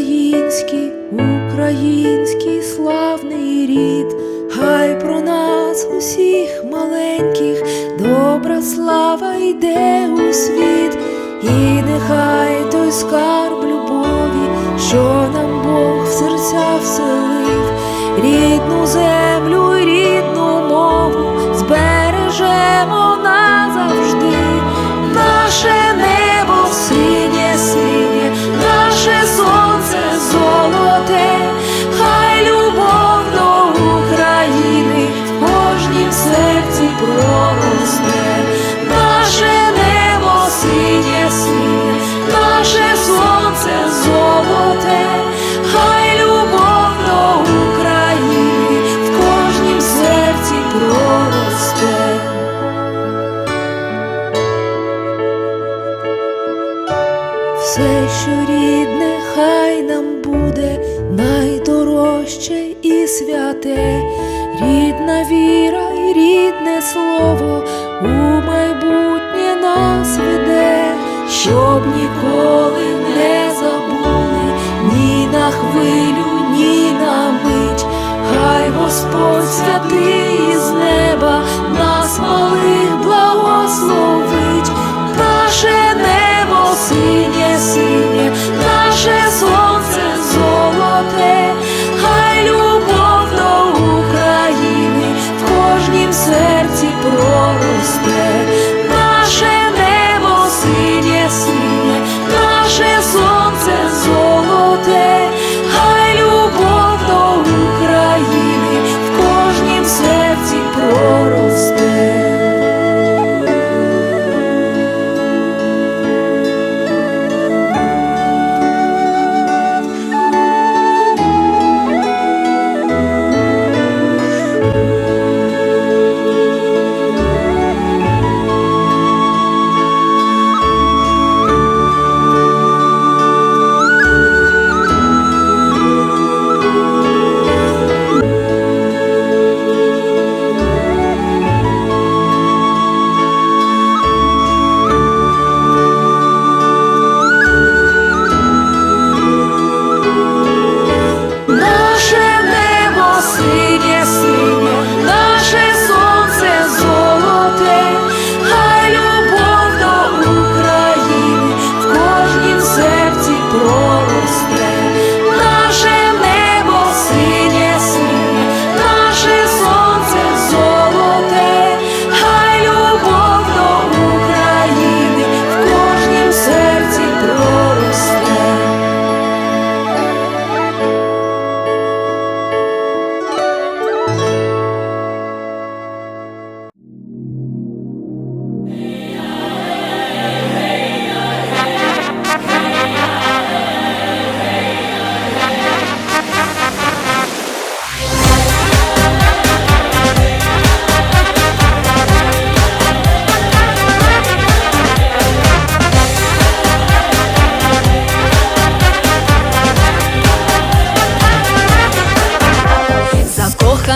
Український, український славний рід, хай про нас усіх маленьких, добра слава йде у світ, і нехай той скарб любові, що нам Бог в серця вселив, рідну землю найдорожче і святе, рідна віра і рідне слово у майбутнє нас веде, щоб ніколи не забули ні на хвилю, ні на мить, хай Господь святий з неба нас малих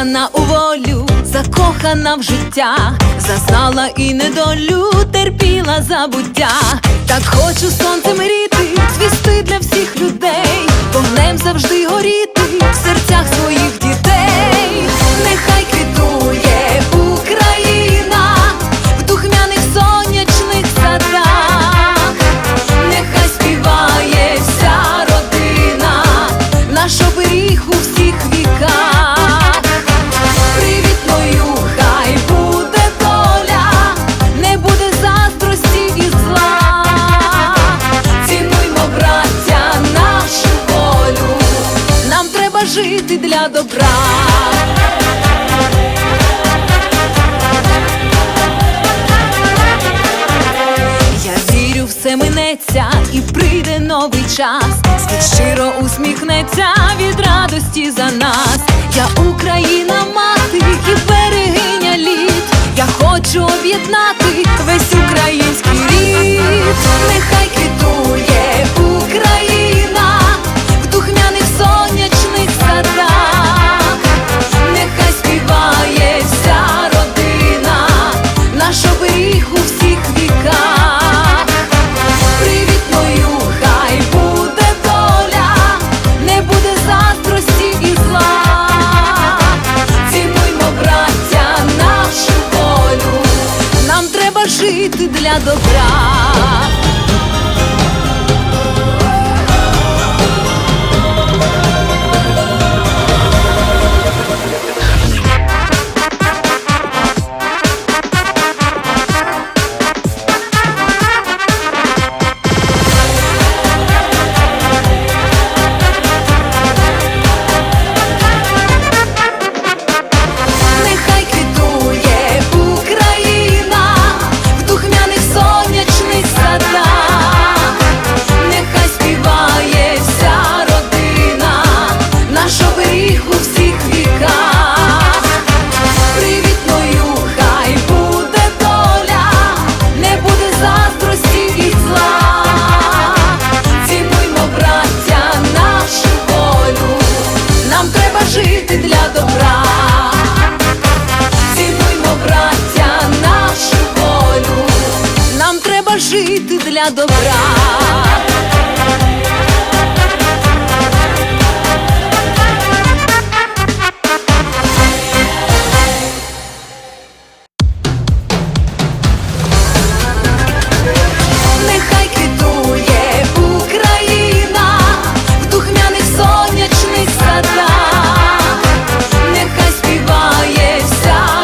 Закохана у волю, закохана в життя, зазнала і недолю, терпіла забуття. Так хочу сонцем ріти, звісти для всіх людей, вогнем завжди горіти в серцях своїх дітей. Добра. Я вірю, все минеться і прийде новий час. Світ щиро усміхнеться від радості за нас. Я Україна,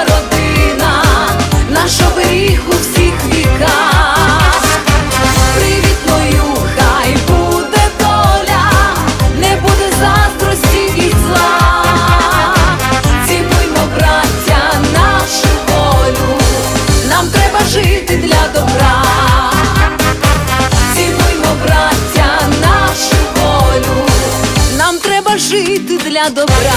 родина, наш оберіг у всіх віках. Добра.